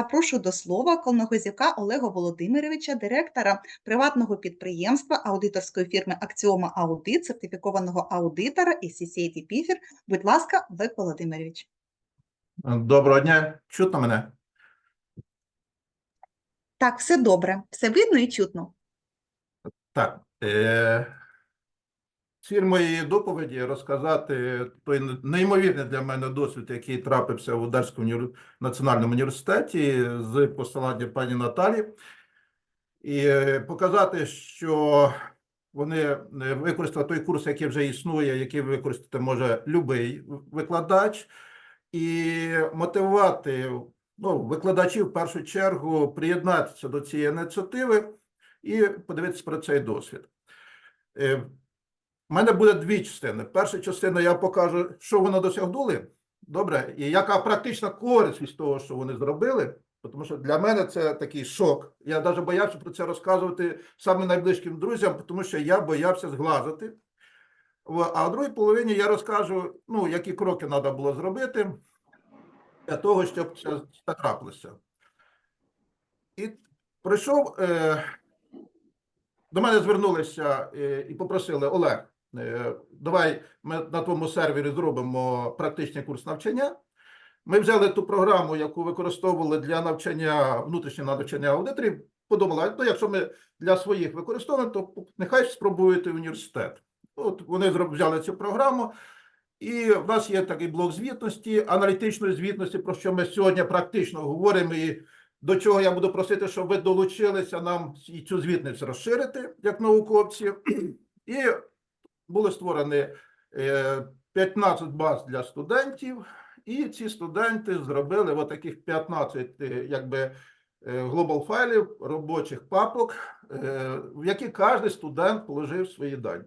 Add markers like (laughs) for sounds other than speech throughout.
Запрошую до слова Колногозівка Олега Володимировича, директора приватного підприємства аудиторської фірми Акціома Аудит, сертифікованого аудитора і CCAT Піфір. Будь ласка, Олег Володимирович. Доброго дня, чутно мене? Так, все добре, все видно і чутно. Так. Е, ціль моєї доповіді розказати той неймовірний для мене досвід, який трапився в Ударському національному університеті з посилання пані Наталі, і е, показати, що вони е, використали той курс, який вже існує, який використати може будь-який викладач, і мотивувати ну, викладачів в першу чергу приєднатися до цієї ініціативи і подивитися про цей досвід. У мене буде дві частини. Перша частина я покажу, що вони досягнули, добре, і яка практична користь від того, що вони зробили. Тому що для мене це такий шок. Я навіть боявся про це розказувати саме найближчим друзям, тому що я боявся зглазити. А в другій половині я розкажу, ну, які кроки треба було зробити для того, щоб це, трапилося. І прийшов, е, до мене звернулися е, і попросили Олег, давай ми на твоєму сервері зробимо практичний курс навчання. Ми взяли ту програму, яку використовували для навчання, внутрішнього навчання аудиторів. Подумали, ну, якщо ми для своїх використовуємо, то нехай спробують і університет. От вони взяли цю програму, і в нас є такий блок звітності, аналітичної звітності, про що ми сьогодні практично говоримо. І до чого я буду просити, щоб ви долучилися нам і цю звітність розширити як науковці. І були створені е, 15 баз для студентів, і ці студенти зробили отаких 15 е, якби е, глобал файлів, робочих папок, е, в які кожен студент положив свої дані.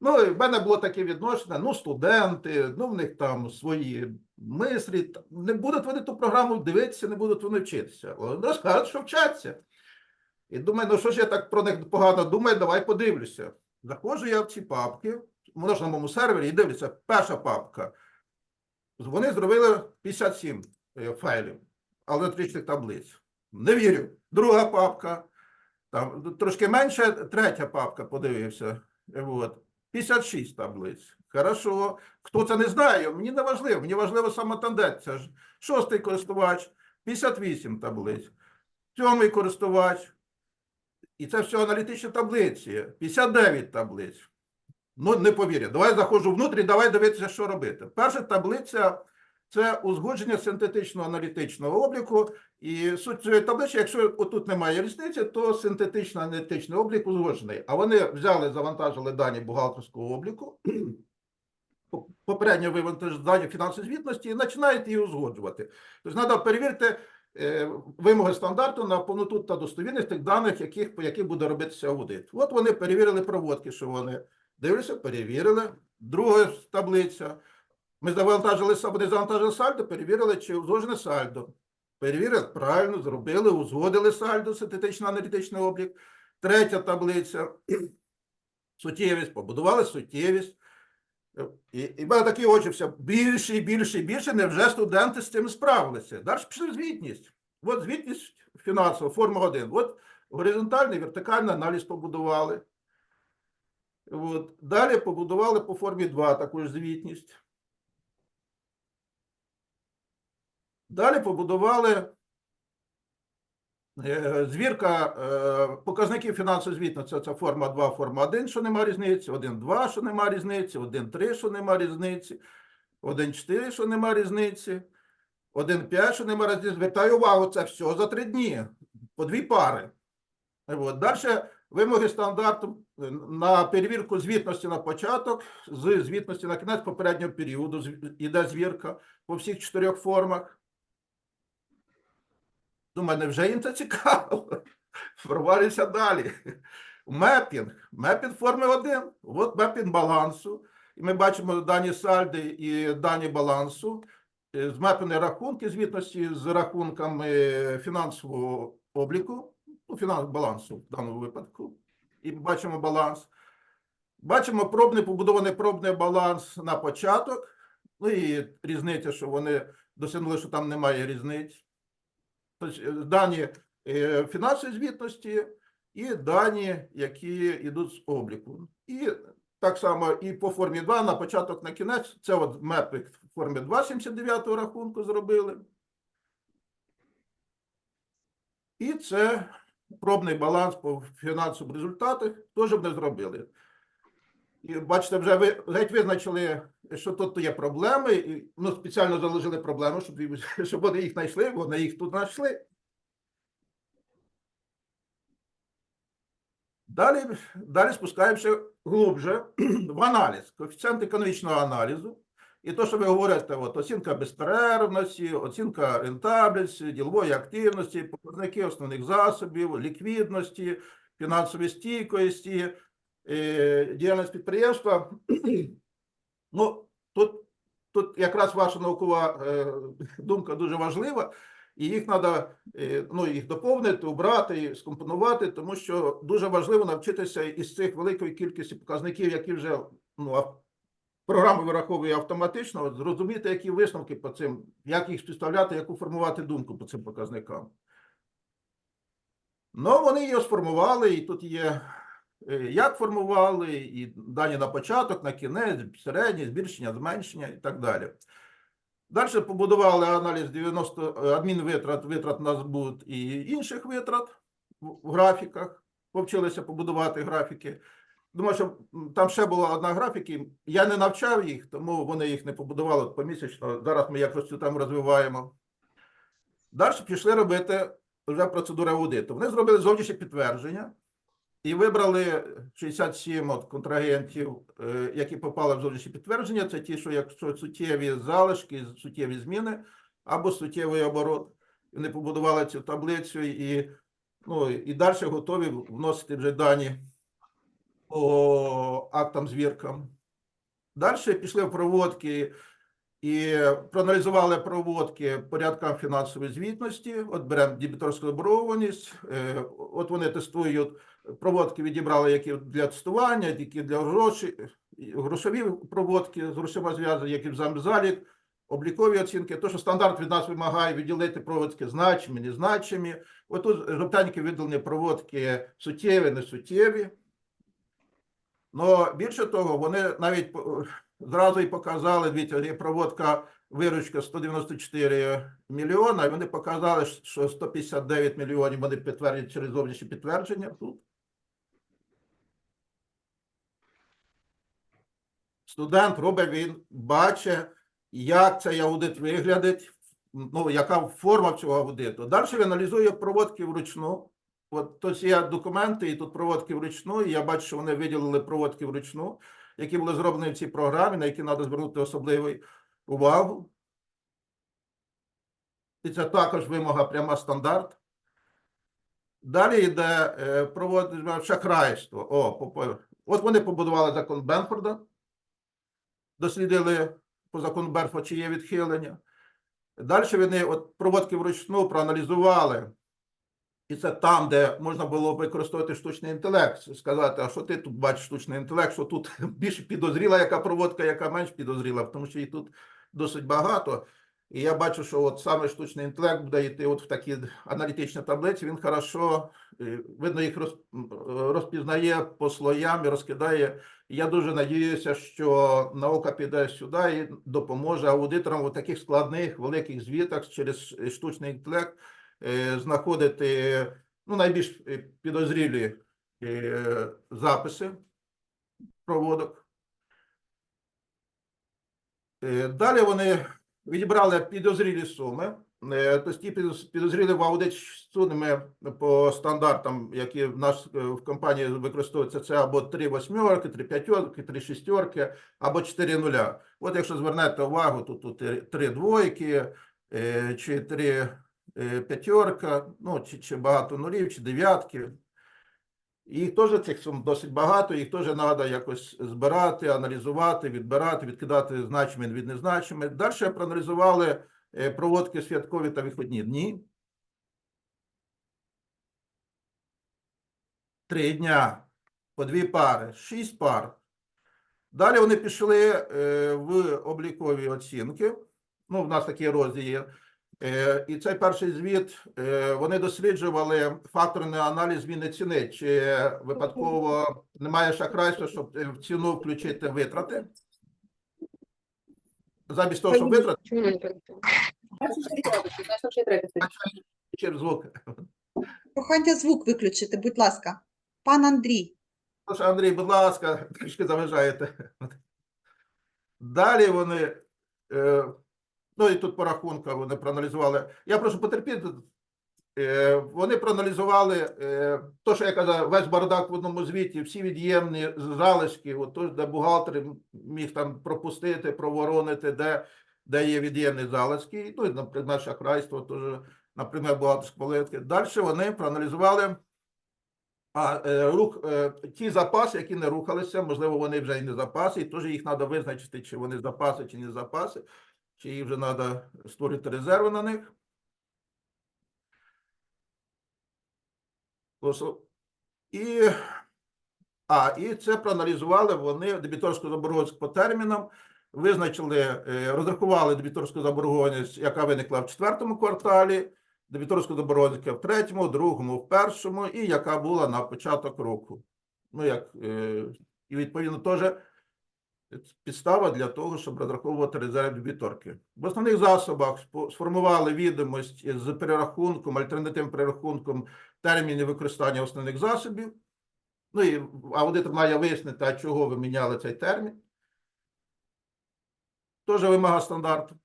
Ну, і в мене було таке відношення, ну, студенти, ну, в них там свої мислі, не будуть вони ту програму дивитися, не будуть вони вчитися. Вони розкажуть, що вчаться. І думаю, ну що ж я так про них погано думаю, давай подивлюся. Заходжу я в ці папки, воно ж на моєму сервері, і дивлюся, перша папка. Вони зробили 57 е, файлів алгоритмічних таблиць. Не вірю. Друга папка, там трошки менше, третя папка, подивився. От. 56 таблиць. Хорошо. Хто це не знає, мені не важливо. Мені важливо саме тенденція. Шостий користувач, 58 таблиць. Сьомий користувач. І це все аналітичні таблиці. 59 таблиць. Ну, не повірю. Давай заходжу внутрі, давай дивитися, що робити. Перша таблиця це узгодження синтетичного аналітичного обліку. І суть цієї таблиці, якщо отут немає різниці, то синтетичний аналітичний облік узгоджений. А вони взяли, завантажили дані бухгалтерського обліку, попередньо вивантажили дані фінансової звітності і починають її узгоджувати. Тобто треба перевірити вимоги стандарту на повноту та достовірність тих даних, яких, по яких буде робитися аудит. От вони перевірили проводки, що вони дивляться, перевірили. Друга таблиця. Ми завантажили, вони завантажили сальдо, перевірили, чи узгоджене сальдо. Перевірили, правильно зробили, узгодили сальдо, синтетично-аналітичний облік. Третя таблиця. (clears throat) Суттєвість, побудували суттєвість. І, і мене такі очі все більше і більше і більше. Невже студенти з цим справилися? Далі пішли звітність. От звітність фінансова, форма 1. От горизонтальний, вертикальний аналіз побудували. От. Далі побудували по формі 2 таку ж звітність. Далі побудували звірка е, показників фінансової звітності. Це форма 2, форма 1, що нема різниці, 1, 2, що нема різниці, 1, 3, що нема різниці, 1, 4, що нема різниці, 1, 5, що нема різниці. Звертаю увагу, це все за три дні, по дві пари. От. Далі вимоги стандарту е, на перевірку звітності на початок, з звітності на кінець попереднього періоду іде звірка по всіх чотирьох формах. У мене вже їм це цікаво. Провалюся далі. Мепінг. Мепінг форми 1. От мепінг балансу. І ми бачимо дані сальди і дані балансу. Е, Змепені рахунки звітності з рахунками фінансового обліку, ну, фінансового балансу в даному випадку. І бачимо баланс. Бачимо пробний, побудований пробний баланс на початок. Ну і різниця, що вони досягнули, що там немає різниць. Тобто е, дані е, фінансової звітності і дані, які йдуть з обліку. І так само і по формі 2 на початок на кінець. Це от мепик в формі 2,79 рахунку зробили. І це пробний баланс по фінансовим результатах теж не зробили. І бачите, вже ви геть визначили, що тут є проблеми, ну, спеціально заложили проблему, щоб, (laughs) щоб вони їх знайшли, вони їх тут знайшли. Далі, далі спускаємося глубже в аналіз, коефіцієнт економічного аналізу. І то, що ви говорите, от, оцінка безперервності, оцінка рентабельності, ділової активності, показники основних засобів, ліквідності, фінансової стійкості, діяльність підприємства. Ну, тут, тут якраз ваша наукова е, думка дуже важлива, і їх треба ну, їх доповнити, убрати, скомпонувати, тому що дуже важливо навчитися із цих великої кількості показників, які вже ну, програма вираховує автоматично, зрозуміти, які висновки по цим, як їх співставляти, яку формувати думку по цим показникам. Ну, вони його сформували, і тут є е, як формували, і дані на початок, на кінець, середнє, збільшення, зменшення і так далі. Далі побудували аналіз 90 е, адмінвитрат, витрат на збут і інших витрат в графіках. Повчилися побудувати графіки. Думаю, що там ще була одна графіки. Я не навчав їх, тому вони їх не побудували помісячно. Зараз ми якось тему розвиваємо. Далі пішли робити вже процедуру аудиту. Вони зробили зовнішнє підтвердження і вибрали 67 от контрагентів, е, які попали в зовнішнє підтвердження. Це ті, що якщо суттєві залишки, суттєві зміни або суттєвий оборот. Вони побудували цю таблицю і, ну, і далі готові вносити вже дані по актам звіркам. Далі пішли в проводки і проаналізували проводки порядкам фінансової звітності. От беремо дебіторську заборгованість. е, От вони тестують проводки, відібрали які для тестування, які для грошей, грошові проводки з грошима зв'язані, які в замзалік, облікові оцінки. То, що стандарт від нас вимагає відділити проводки значимі, незначимі. Отут жовтенькі виділені проводки суттєві, несуттєві. Но більше того, вони навіть зразу і показали, дивіться, є проводка виручка 194 мільйона, і вони показали, що 159 мільйонів вони підтвердять через зовнішнє підтвердження тут. Студент робить, він бачить, як цей аудит виглядить, ну, яка форма цього аудиту. Далі він аналізує проводки вручну. От тут є документи, і тут проводки вручну, і я бачу, що вони виділили проводки вручну, які були зроблені в цій програмі, на які треба звернути особливу увагу. І це також вимога пряма стандарт. Далі йде е, проводимо шахрайство. О, от вони побудували закон Бенфорда, дослідили по закону Берфа, чи є відхилення. Далі вони от проводки вручну проаналізували. І це там, де можна було використовувати штучний інтелект, сказати, а що ти тут бачиш штучний інтелект, що тут (laughs) більш підозріла яка проводка, яка менш підозріла, тому що їх тут досить багато. І я бачу, що от саме штучний інтелект буде йти от в такі аналітичні таблиці, він хорошо, е, видно, їх розпізнає по слоям і розкидає. Я дуже надіюся, що наука піде сюди і допоможе аудиторам у таких складних великих звітах через штучний інтелект знаходити ну, найбільш підозрілі записи проводок. Далі вони відібрали підозрілі суми. Е, Тобто ті підоз- підозрілі в аудит суми по стандартам, які в нас е, в компанії використовуються, це або 3 восьмерки, 3 п'ятерки, 3 шістерки, або 4 нуля. От якщо звернете увагу, тут, тут 3 двойки, е, чи 3 е, п'ятерка, ну, чи, чи багато нулів, чи дев'ятки. Їх теж цих досить багато, їх теж треба якось збирати, аналізувати, відбирати, відкидати значими від незначими. Далі проаналізували е, проводки святкові та вихідні дні. Три дня по дві пари, шість пар. Далі вони пішли е, в облікові оцінки. Ну, в нас такі розділ є. Е, І цей перший звіт е, вони досліджували факторний аналіз зміни ціни. Чи випадково немає шахрайства, щоб е, в ціну включити витрати? Замість того, щоб витрати, через звук. Прохання звук виключити, будь ласка. Пан Андрій. Прошу, Андрій, будь ласка, трішки заважаєте. Далі вони, ну і тут по рахунках вони проаналізували. Я прошу потерпіти. Е, вони проаналізували е, то, що я казав, весь бардак в одному звіті, всі від'ємні залишки, от де бухгалтер міг там пропустити, проворонити, де, де є від'ємні залишки. Ну, і, наприклад, шахрайство, теж, наприклад, бухгалтерські политики. Далі вони проаналізували а е, рух, е, ті запаси, які не рухалися, можливо, вони вже і не запаси, і теж їх треба визначити, чи вони запаси, чи не запаси, чи їх вже треба створити резерви на них. І, а, і це проаналізували вони дебіторську заборгованість по термінам, визначили, е, розрахували дебіторську заборгованість, яка виникла в четвертому кварталі, дебіторську заборгованість в третьому, другому, в першому, і яка була на початок року. Ну, як, е, і відповідно теж підстава для того, щоб розраховувати резерв дебіторки. В основних засобах сформували відомість з перерахунком, альтернативним перерахунком термінів використання основних засобів. Ну і аудитор має вияснити, а чого ви міняли цей термін. Теж вимога стандарту.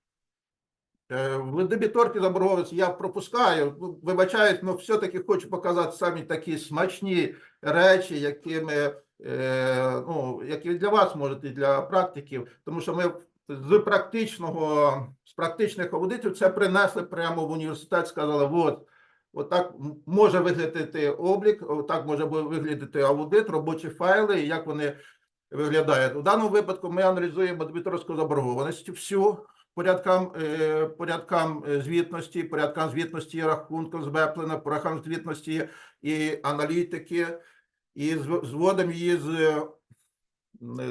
Е, В дебіторці заборгованості я пропускаю, ну, вибачаюсь, але все-таки хочу показати самі такі смачні речі, якими, е, ну, які для вас можуть і для практиків, тому що ми з практичного, з практичних аудитів це принесли прямо в університет, сказали, от, от так м- може виглядати облік, от так може виглядати аудит, робочі файли, і як вони виглядають. У даному випадку ми аналізуємо дебіторську заборгованість всю, порядкам, е, порядкам е, звітності, порядкам звітності рахунків збеплена, порядкам звітності і аналітики, і зв- зводимо її з, е,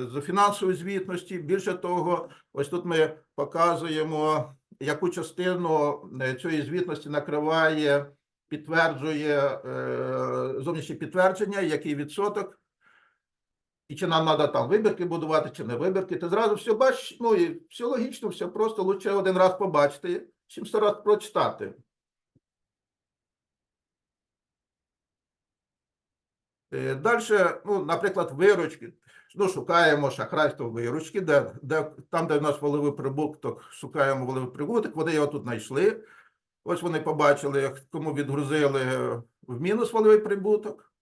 з фінансової звітності. Більше того, ось тут ми показуємо, яку частину е, цієї звітності накриває, підтверджує е, зовнішнє підтвердження, який відсоток. І чи нам треба там вибірки будувати, чи не вибірки, ти зразу все бачиш, ну і все логічно, все просто лучше один раз побачити, чим сто раз прочитати. Далі, ну, наприклад, виручки. Ну, шукаємо шахрайство виручки, де, де, там, де в нас валовий прибуток, шукаємо валовий прибуток, вони його тут знайшли. Ось вони побачили, кому відгрузили в мінус валовий прибуток.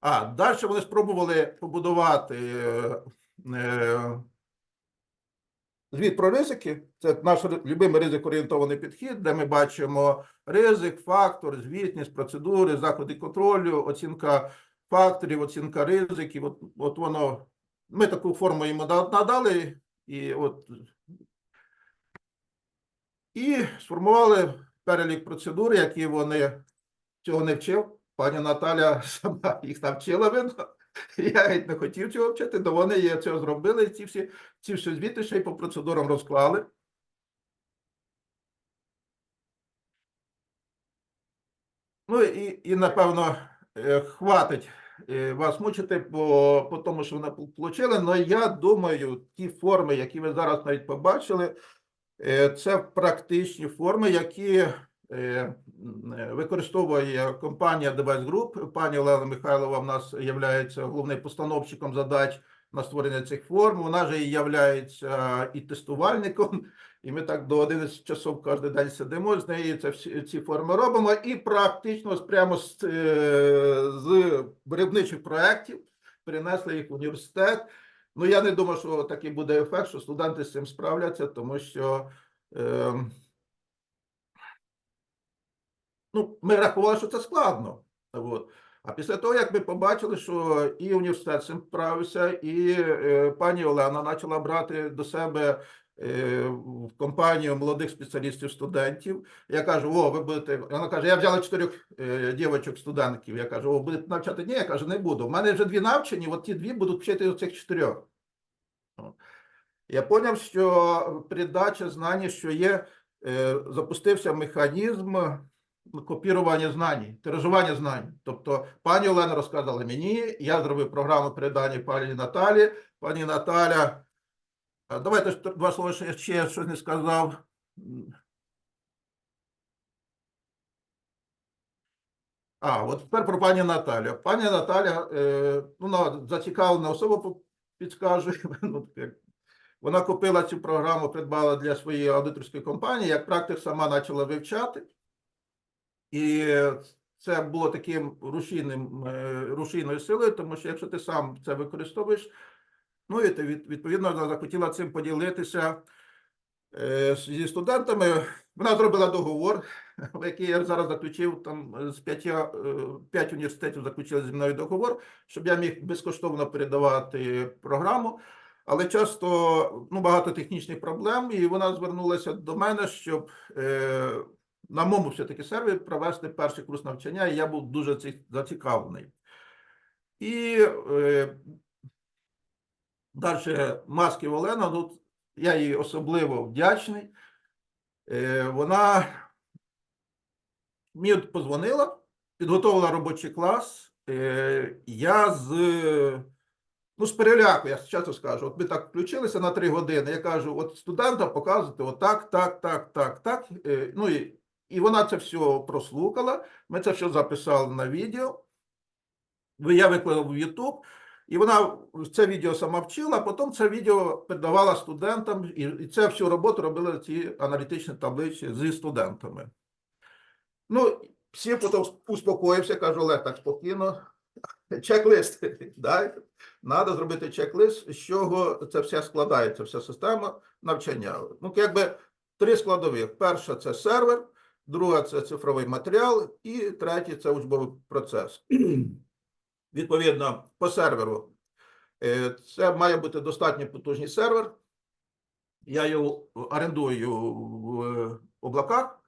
А, далі вони спробували побудувати е, е, звіт про ризики. Це наш любимий ризик-орієнтований підхід, де ми бачимо ризик, фактор, звітність, процедури, заходи контролю, оцінка факторів, оцінка ризиків. От, от воно, ми таку форму йому да- надали, і от і сформували перелік процедур, які вони цього не вчив. Пані Наталя сама їх навчила видно. (laughs) Я геть не хотів цього вчити, то вони цього зробили. Ці всі, ці всі звіти ще й по процедурам розклали. Ну і, і напевно, е, хватить е, вас мучити по, по тому, що вони отримали. Але я думаю, ті форми, які ви зараз навіть побачили, е, це практичні форми, які використовує компанія Device Group. Пані Олена Михайлова в нас є головним постановщиком задач на створення цих форм. Вона же і є і тестувальником. І ми так до 11 часов кожен день сидимо з нею, це всі ці форми робимо. І практично прямо з, е, з виробничих проєктів перенесли їх в університет. Ну, я не думаю, що такий буде ефект, що студенти з цим справляться, тому що е, ну, ми рахували, що це складно. От. А після того, як ми побачили, що і університет цим справився, і е, пані Олена почала брати до себе е, в компанію молодих спеціалістів студентів. Я кажу: о, ви будете. Вона каже, я взяла чотирьох е, дівочок студентків. Я кажу, о, будете навчати? Ні, я кажу, не буду. У мене вже дві навчені, от ті дві будуть вчити оцих чотирьох. Я поняв, що передача знань, що є, е, запустився механізм копірування знань, тиражування знань. Тобто, пані Олена розказала мені, я зробив програму передання пані Наталі. Пані Наталя, давайте два слова, я ще щось не сказав. А, от тепер про пані Наталю. Пані Наталя, е, ну, зацікавлена особа, підскажу. (laughs) Ну. Вона купила цю програму, придбала для своєї аудиторської компанії, як практик сама почала вивчати. І це було таким рушійним, е, рушійною силою, тому що якщо ти сам це використовуєш, ну і ти відповідно захотіла цим поділитися е, зі студентами. Вона зробила договор, (laughs) який я зараз заключив там з е, п'ять університетів заключили зі мною договор, щоб я міг безкоштовно передавати програму. Але часто ну, багато технічних проблем, і вона звернулася до мене, щоб на моєму все-таки сервері провести перший курс навчання, і я був дуже зацікавлений. І е, далі Масків Олена, ну, я їй особливо вдячний. Е, вона мені позвонила, підготовила робочий клас. Е, я з, ну, з переляку, я часто скажу, от ми так включилися на три години. Я кажу, от студентам показувати отак, так, так, так, так. Е, ну, і, і вона це все прослухала. Ми це все записали на відео. Я виклав в YouTube. І вона це відео сама вчила, а потім це відео передавала студентам, і, це всю роботу робили ці аналітичні таблиці зі студентами. Ну, всі потім успокоївся, кажу, Олег, так спокійно. Чек-лист. Треба зробити чек-лист, з чого це все складається, вся система навчання. Ну, якби три складових. Перша це сервер, друга це цифровий матеріал, і третє це учбовий процес. (clears throat) Відповідно, по серверу. е, Це має бути достатньо потужний сервер. Я його орендую в облаках.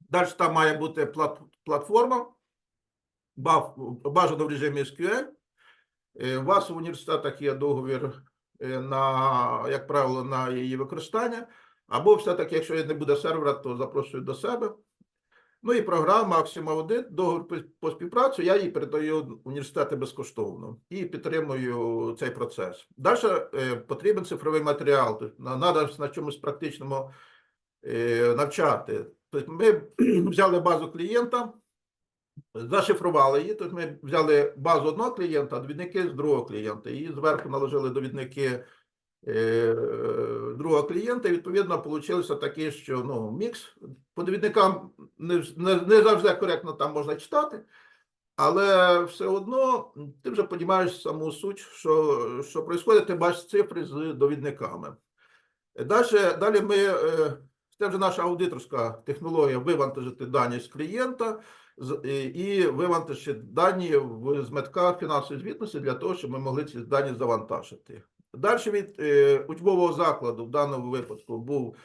Далі там має бути платформа, бажано в режимі SQL. Е, У вас в університетах є договір е, на, як правило, на її використання. Або все-таки, якщо не буде сервера, то запрошую до себе. Ну і програма Axima Audit, договір по- співпрацю, я її передаю університети безкоштовно і підтримую цей процес. Далі потрібен цифровий матеріал, треба на чомусь практичному е, навчати. Тобто ми (clears throat) взяли базу клієнта, зашифрували її. Тобто ми взяли базу одного клієнта, довідники з другого клієнта, і зверху наложили довідники е, другого клієнта. Відповідно вийшло таке, що ну, мікс по довідникам не, не, не завжди коректно там можна читати. Але все одно ти вже розумієш саму суть, що, що відбувається, ти бачиш цифри з довідниками. Далі, далі ми, е, це вже наша аудиторська технологія вивантажити дані з клієнта і- вивантажити дані в з метка фінансової звітності для того, щоб ми могли ці дані завантажити. Далі від е, учбового закладу в даному випадку був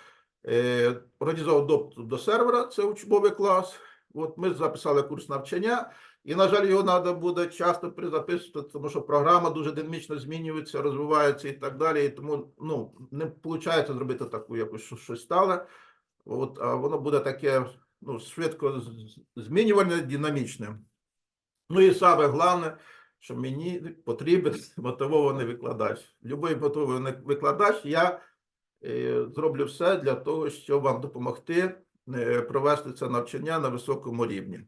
е, організовував доступ до сервера, це учбовий клас. От ми записали курс навчання, і, на жаль, його треба буде часто перезаписувати, тому що програма дуже динамічно змінюється, розвивається і так далі. І тому ну, не виходить зробити таку якось що- щось стале. От, а воно буде таке ну, швидко змінювальне, динамічне. Ну і саме головне, що мені потрібен (laughs) мотивований викладач. Любий мотивований викладач, я е, зроблю все для того, щоб вам допомогти е, провести це навчання на високому рівні.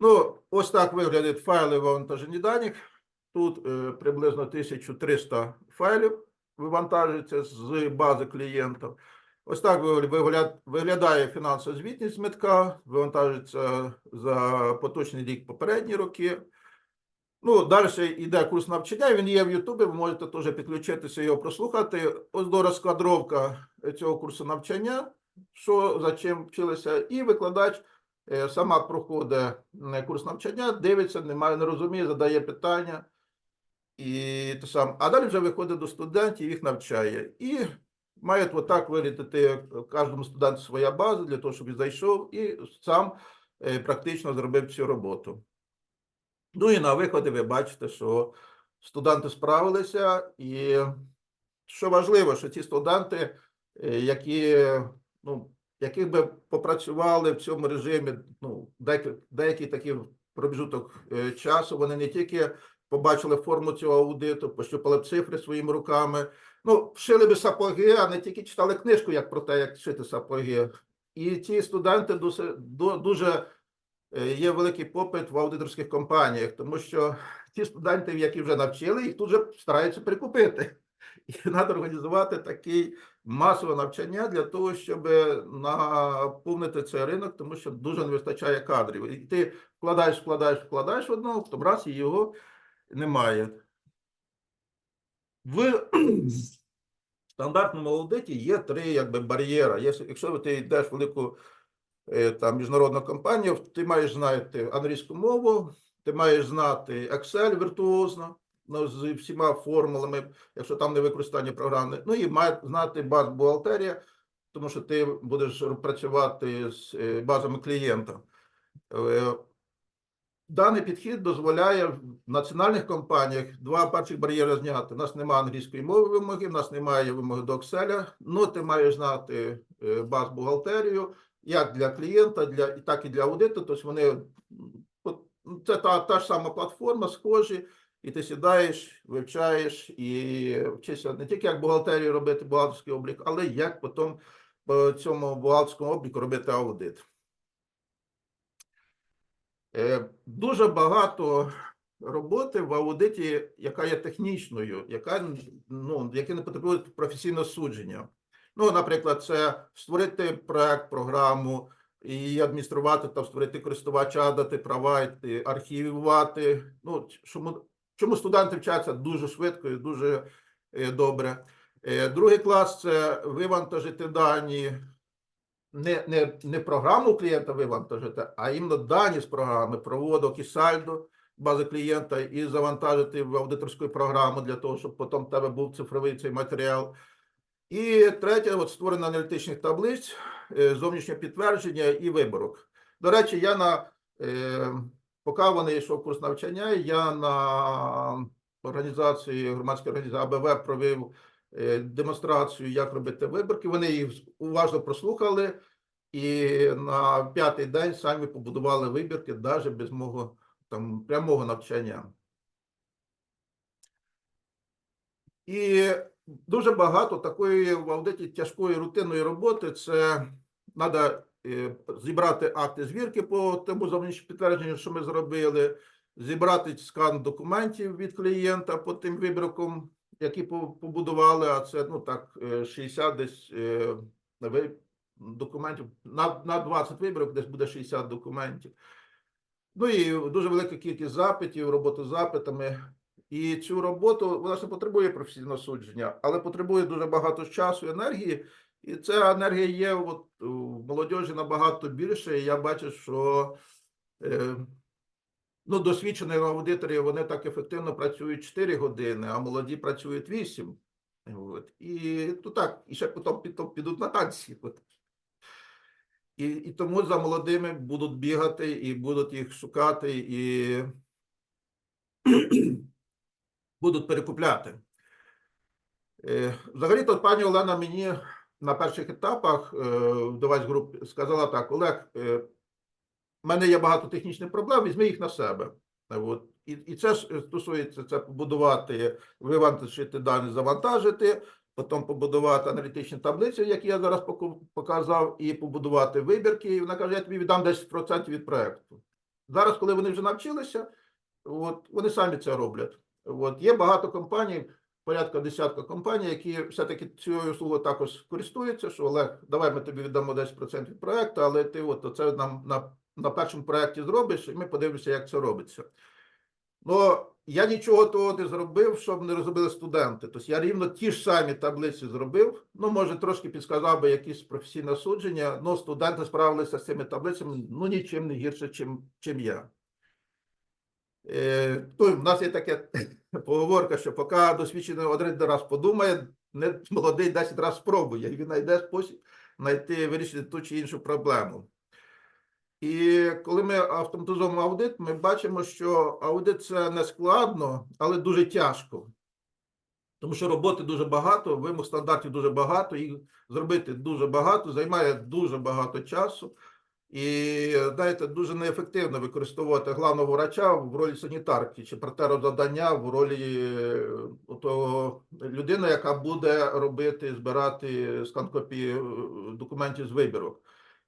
Ну, ось так виглядають файли вивантажені даних. Тут е, приблизно 1300 файлів вивантажується з бази клієнтів. Ось так вигля- вигля- виглядає фінансова звітність метка, вивантажується за поточний рік попередні роки. Ну, далі йде курс навчання, він є в Ютубі, ви можете теж підключитися його прослухати. Ось до розкадровка цього курсу навчання, що за чим вчилися, і викладач е, сама проходить курс навчання, дивиться, немає, не розуміє, задає питання. І те саме. А далі вже виходить до студентів, їх навчає. І має отак вирішити кожному студенту своя база для того, щоб він зайшов і сам е, практично зробив цю роботу. Ну і на виході ви бачите, що студенти справилися, і що важливо, що ті студенти, е, які, ну, яких би попрацювали в цьому режимі, ну, деякий, деякий такий проміжуток е, часу, вони не тільки побачили форму цього аудиту, пощупали б цифри своїми руками, ну, вшили би сапоги, а не тільки читали книжку як про те, як шити сапоги. І ці студенти дуже, дуже є великий попит в аудиторських компаніях, тому що ті студенти, які вже навчили, їх тут же стараються прикупити. І треба організувати такий масове навчання для того, щоб наповнити цей ринок, тому що дуже не вистачає кадрів. І ти вкладаєш, вкладаєш, вкладаєш в одного, в тому раз і його немає. В (clears throat) стандартному аудиті є три якби, бар'єри. Якщо ти йдеш в велику е, там, міжнародну компанію, ти маєш знати англійську мову, ти маєш знати Excel віртуозно ну, з всіма формулами, якщо там не використання програми. Ну і має знати баз бухгалтерія, тому що ти будеш працювати з е, базами клієнта. Даний підхід дозволяє в національних компаніях два перших бар'єри зняти. У нас немає англійської мови вимоги, в нас немає вимоги до Excel, ну ти маєш знати е, баз бухгалтерію, як для клієнта, для, так і для аудиту. Тобто вони ну, це та, та ж сама платформа, схожі, і ти сідаєш, вивчаєш і вчишся не тільки як бухгалтерію робити бухгалтерський облік, але як потім по цьому бухгалтерському обліку робити аудит. Е, Дуже багато роботи в аудиті, яка є технічною, яка ну, яке не потребує професійного судження. Ну, наприклад, це створити проект, програму, і адмініструвати там, створити користувача, дати права, і архівувати. Ну, чому, чому студенти вчаться дуже швидко і дуже е, добре. Е, Другий клас це вивантажити дані, не, не, не програму клієнта вивантажити, а іменно дані з програми, проводок і сальдо бази клієнта і завантажити в аудиторську програму для того, щоб потім в тебе був цифровий цей матеріал. І третє, от створення аналітичних таблиць, е, зовнішнє підтвердження і виборок. До речі, я на е, поки вони йшов курс навчання, я на організації громадської організації АБВ провів демонстрацію, як робити виборки. Вони їх уважно прослухали, і на п'ятий день самі побудували вибірки, навіть без мого там прямого навчання. І дуже багато такої в аудиті тяжкої рутинної роботи. Це треба зібрати акти звірки по тому зовнішньому підтвердженню, що ми зробили, зібрати скан документів від клієнта по тим вибіркам, які побудували, а це ну так е, 60 десь е, документів на, на 20 вибірок, десь буде 60 документів. Ну і дуже велика кількість запитів, роботи з запитами. І цю роботу вона ж не потребує професійного судження, але потребує дуже багато часу і енергії. І ця енергія є от, у молодіжі набагато більше. І я бачу, що е, ну, досвідчені аудиторі вони так ефективно працюють 4 години, а молоді працюють 8. От. І то так, і ще потім під- підуть на танці. От. І, і тому за молодими будуть бігати і будуть їх шукати і (clears throat) будуть перекупляти. Е, Взагалі-то пані Олена мені на перших етапах е, в девайс груп сказала так: Олег, е, в мене є багато технічних проблем, візьми їх на себе. От. І, і це ж е, стосується це побудувати, вивантажити дані, завантажити, потім побудувати аналітичні таблиці, які я зараз показав, і побудувати вибірки. І вона каже, я тобі віддам 10% від проекту. Зараз, коли вони вже навчилися, от, вони самі це роблять. От, є багато компаній, порядка десятка компаній, які все-таки цією услугою також користуються, що Олег, давай ми тобі віддамо 10% від проекту, але ти от це нам на, на першому проєкті зробиш, і ми подивимося, як це робиться. Ну, я нічого того не зробив, щоб не розробили студенти. Тобто я рівно ті ж самі таблиці зробив. Ну, може, трошки підсказав би якісь професійне судження, але студенти справилися з цими таблицями ну нічим не гірше, чим, чим я. Е, в нас є таке (coughs) поговорка, що поки досвідчений один раз подумає, не молодий 10 разів спробує, і він знайде спосіб знайти, вирішити ту чи іншу проблему. І коли ми автоматизуємо аудит, ми бачимо, що аудит це не складно, але дуже тяжко. Тому що роботи дуже багато, вимог стандартів дуже багато, їх зробити дуже багато, займає дуже багато часу. І, знаєте, дуже неефективно використовувати главного врача в ролі санітарки чи завдання в ролі е, того людини, яка буде робити, збирати скан копії е, документів з вибірок.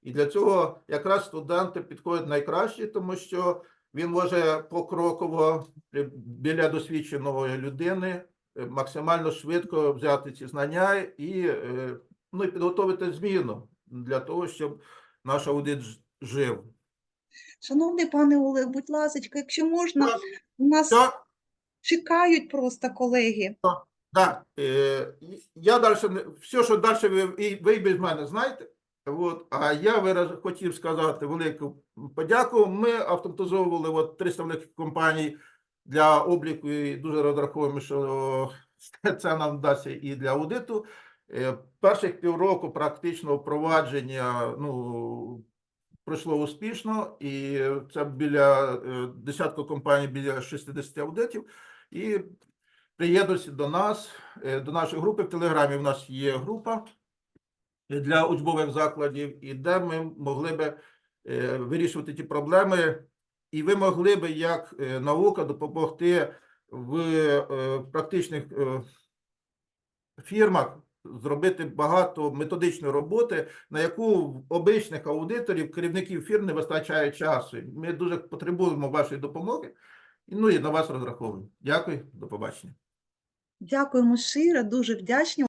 І для цього якраз студенти підходять найкраще, тому що він може покроково біля досвідченої людини е, максимально швидко взяти ці знання і, е, ну, і підготовити зміну для того, щоб наш аудит жив. Шановний пане Олег, будь ласка, якщо можна, у нас Так, чекають просто колеги. так. Е, я далі, все, що далі ви, ви без мене знаєте. От, а я вираз, хотів сказати велику подяку. Ми автоматизовували от 300 великих компаній для обліку і дуже розраховуємо, що це нам вдасться і для аудиту. Е, Перших півроку практично впровадження ну, пройшло успішно, і це біля е, десятку компаній, біля 60 аудитів. І приєднуйтесь до нас, е, до нашої групи в Телеграмі. У нас є група для учбових закладів, і де ми могли би е, вирішувати ті проблеми, і ви могли би як е, наука допомогти в е, практичних фірмах зробити багато методичної роботи, на яку в обичних аудиторів, керівників фірм не вистачає часу. Ми дуже потребуємо вашої допомоги. Ну і на вас розраховуємо. Дякую, до побачення. Дякуємо щиро, дуже вдячні.